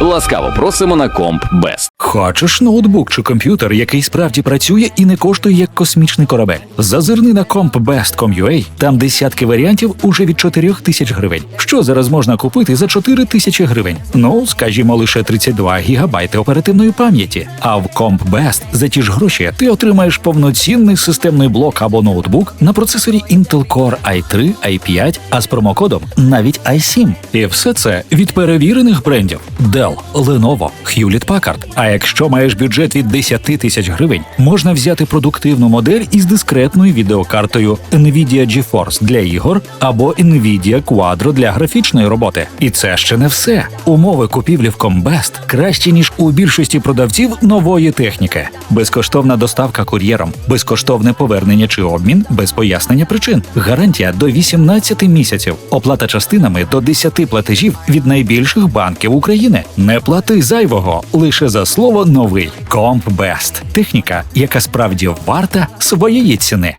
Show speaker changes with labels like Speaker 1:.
Speaker 1: Ласкаво просимо на комп Бест.
Speaker 2: Хочеш ноутбук чи комп'ютер, який справді працює і не коштує як космічний корабель? Зазирни на compbest.com.ua, там десятки варіантів уже від 4 тисяч гривень. Що зараз можна купити за 4 тисячі гривень? Ну, скажімо, лише 32 гігабайти оперативної пам'яті. А в CompBest за ті ж гроші ти отримаєш повноцінний системний блок або ноутбук на процесорі Intel Core i3, i5, а з промокодом навіть i7. І все це від перевірених брендів Dell, Lenovo, Hewlett Packard. А якщо маєш бюджет від 10 тисяч гривень, можна взяти продуктивну модель із дискретною відеокартою Nvidia GeForce для ігор або Nvidia Quadro для графічної роботи. І це ще не все. Умови купівлі в Comбest кращі ніж у більшості продавців нової техніки. Безкоштовна доставка кур'єром, безкоштовне повернення чи обмін без пояснення причин. Гарантія до 18 місяців. Оплата частинами до 10 платежів від найбільших банків України. Не плати зайвого лише за слово новий. Comp Best. Техніка, яка справді варта своєї ціни.